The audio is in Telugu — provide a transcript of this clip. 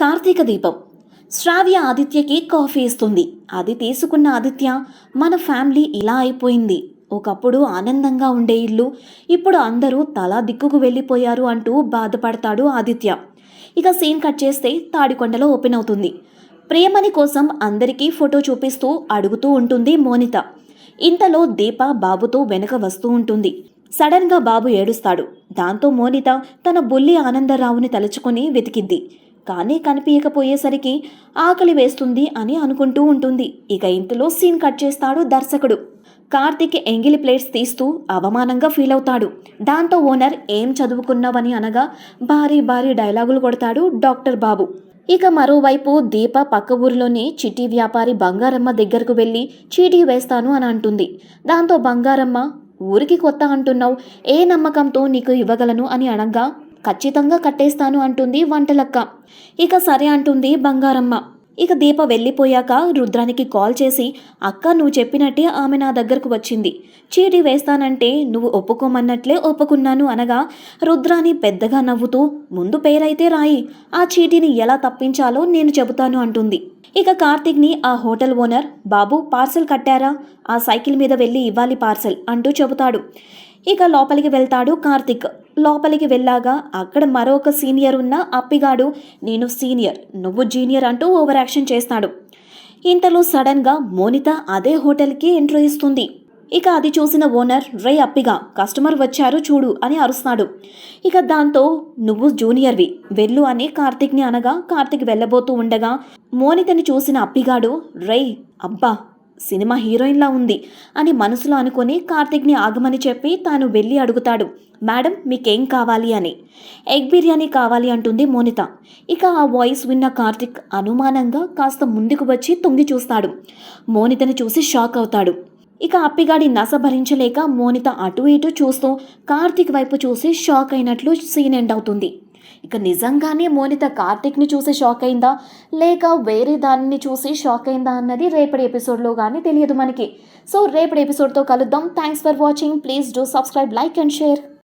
కార్తీక దీపం. శ్రావ్య ఆదిత్యకి కాఫీ ఇస్తుంది. అది తీసుకున్న ఆదిత్య మన ఫ్యామిలీ ఇలా అయిపోయింది. ఒకప్పుడు ఆనందంగా ఉండే ఇల్లు ఇప్పుడు అందరూ తలా దిక్కుకు వెళ్ళిపోయారు అంటూ బాధపడతాడు ఆదిత్య. ఇక సీన్ కట్ చేస్తే తాడికొండలో ఓపెన్ అవుతుంది. ప్రేమని కోసం అందరికీ ఫోటో చూపిస్తూ అడుగుతూ ఉంటుంది మోనిత. ఇంతలో దీప బాబుతో వెనక వస్తూ ఉంటుంది. సడన్గా బాబు ఏడుస్తాడు. దాంతో మోనిత తన బుల్లి ఆనందరావుని తలుచుకొని వెతికిద్ది. కానీ కనిపించకపోయేసరికి ఆకలి వేస్తుంది అని అనుకుంటూ ఉంటుంది. ఇక ఇంతలో సీన్ కట్ చేస్తాడు దర్శకుడు. కార్తీక్ ఎంగిలి ప్లేట్స్ తీస్తూ అవమానంగా ఫీల్ అవుతాడు. దాంతో ఓనర్ ఏం చదువుకున్నావని అనగా భారీ భారీ డైలాగులు కొడతాడు డాక్టర్ బాబు. ఇక మరోవైపు దీప పక్క ఊరిలోని చిటీ వ్యాపారి బంగారమ్మ దగ్గరకు వెళ్ళి చీటీ వేస్తాను అని అంటుంది. దాంతో బంగారమ్మ ఊరికి కొత్త అంటున్నావు. ఏ నమ్మకంతో నీకు ఇవ్వగలను అని అనగా ఖచ్చితంగా కట్టేస్తాను అంటుంది వంటలక్క. ఇక సరే అంటుంది బంగారమ్మ. ఇక దీప వెళ్ళిపోయాక రుద్రానికి కాల్ చేసి అక్క నువ్వు చెప్పినట్టే ఆమె నా దగ్గరకు వచ్చింది. చీటీ వేస్తానంటే నువ్వు ఒప్పుకోమన్నట్లే ఒప్పుకున్నాను అనగా రుద్రాని పెద్దగా నవ్వుతూ ముందు పేరైతే రాయి. ఆ చీటీని ఎలా తప్పించాలో నేను చెబుతాను అంటుంది. ఇక కార్తిక్ని ఆ హోటల్ ఓనర్ బాబు పార్సెల్ కట్టారా? ఆ సైకిల్ మీద వెళ్ళి ఇవ్వాలి పార్సెల్ అంటూ చెబుతాడు. ఇక లోపలికి వెళ్తాడు కార్తిక్. లోపలికి వెళ్ళాగా అక్కడ మరొక సీనియర్ ఉన్న అప్పిగాడు నేను సీనియర్ నువ్వు జూనియర్ అంటూ ఓవర్ యాక్షన్ చేస్తాడు. ఇంతలో సడన్గా మోనిత అదే హోటల్కి ఎంట్రీ ఇస్తుంది. ఇక అది చూసిన ఓనర్ రే అప్పిగా కస్టమర్ వచ్చారు చూడు అని అరుస్తాడు. ఇక దాంతో నువ్వు జూనియర్వి వెళ్ళు అని కార్తిక్ని అనగా కార్తిక్ వెళ్ళబోతూ ఉండగా మోనితని చూసిన అప్పిగాడు రే అబ్బా సినిమా హీరోయిన్లా ఉంది అని మనసులో అనుకొని కార్తిక్ని ఆగమని చెప్పి తాను వెళ్ళి అడుగుతాడు. మేడం మీకేం కావాలి అని? ఎగ్ బిర్యానీ కావాలి అంటుంది మోనిత. ఇక ఆ వాయిస్ విన్న కార్తిక్ అనుమానంగా కాస్త ముందుకు వచ్చి తొంగి చూస్తాడు. మోనితని చూసి షాక్ అవుతాడు. ఇక అప్పిగాడి నస భరించలేక మోనిత అటు ఇటు చూస్తూ కార్తిక్ వైపు చూసి షాక్ అయినట్లు సీన్ ఎండ్ అవుతుంది. ఇక నిజంగానే మోనిత కార్తిక్ని చూసి షాక్ అయిందా? లేక వేరే దానిని చూసి షాక్ అయిందా అన్నది రేపటి ఎపిసోడ్లో కానీ తెలియదు మనకి. సో రేపటి ఎపిసోడ్తో కలుద్దాం. Thanks for watching please do subscribe like and share